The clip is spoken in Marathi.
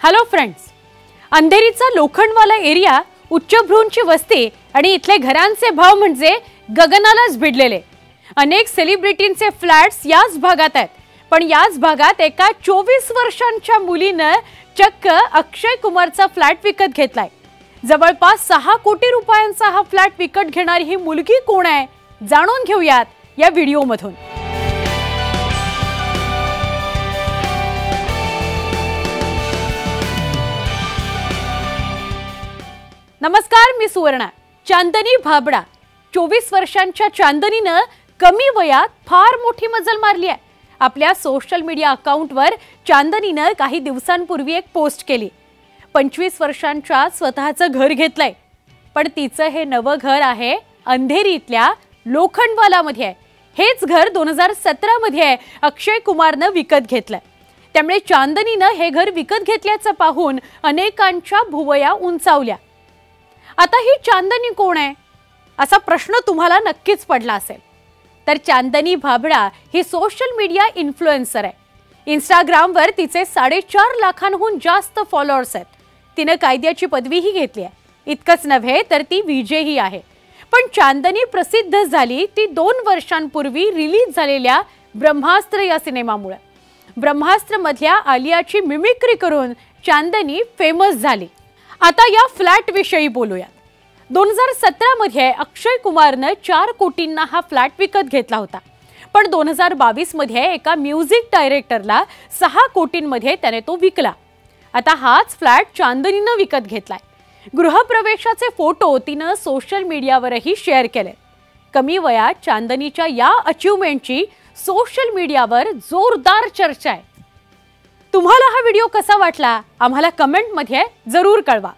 हॅलो फ्रेंड्स अंधेरीचा लोखंडवाला एरिया उच्चभ्रूंची वस्ती आणि इथले घरांचे भाव म्हणजे गगनालाच भिडलेले. अनेक सेलिब्रिटींचे फ्लॅट्स याच भागात आहेत. पण याच भागात एका चोवीस वर्षांच्या मुलीनं चक्क अक्षय कुमारचा फ्लॅट विकत घेतलाय. जवळपास सहा कोटी रुपयांचा हा फ्लॅट विकत घेणारी ही मुलगी कोण आहे? जाणून घेऊयात या व्हिडिओमधून नमस्कार मी सुवर्णा. चांदनी भाबडा. चोवीस वर्षांच्या चांदनीनं कमी वयात फार मोठी मजल मारली आहे. आपल्या सोशल मीडिया अकाउंटवर चांदनीनं काही दिवसांपूर्वी एक पोस्ट केली. पंचवीस वर्षांच्या स्वतःचं घर घेतलंय. पण तिचं हे नवं घर आहे अंधेरीतल्या लोखंडवालामध्ये आहे. हेच घर दोन हजार सतरामध्ये आहे. अक्षय कुमारनं विकत घेतलंय. त्यामुळे चांदनीनं हे घर विकत घेतल्याचं पाहून अनेकांच्या भुवया उंचावल्या. आता ही चांदनी कोण आहे? असा प्रश्न तुम्हाला नक्कीच पडला असेल. तर चांदनी भाबडा ही सोशल मीडिया इन्फ्लुएन्सर आहे. इंस्टाग्रामवर तिचे साडेचार लाखांहून जास्त फॉलोअर्स आहेत. तिनं कायद्याची पदवीही घेतली आहे. इतकंच नव्हे तर ती विजेही आहे. पण चांदनी प्रसिद्ध झाली ती दोन वर्षांपूर्वी रिलीज झालेल्या ब्रह्मास्त्र या सिनेमामुळे. ब्रह्मास्त्रमधल्या आलियाची मिमिक्री करून चांदनी फेमस झाली. आता या फ्लॅट विषयी बोलूयात. दोन हजार सतरामध्ये अक्षय कुमारनं चार कोटींना हा फ्लॅट विकत घेतला होता. पण दोन हजार बावीसमध्ये एका म्युझिक डायरेक्टरला सहा कोटींमध्ये त्याने तो विकला. आता हाच फ्लॅट चांदनीनं विकत घेतलाय. गृहप्रवेशाचे फोटो तिनं सोशल मीडियावरही शेअर केले. कमी वयात चांदनीच्या या अचिव्हमेंटची सोशल मीडियावर जोरदार चर्चा आहे. तुम्हाला हा व्हिडिओ कसा वाटला? आम्हाला कमेंटमध्ये जरूर कळवा.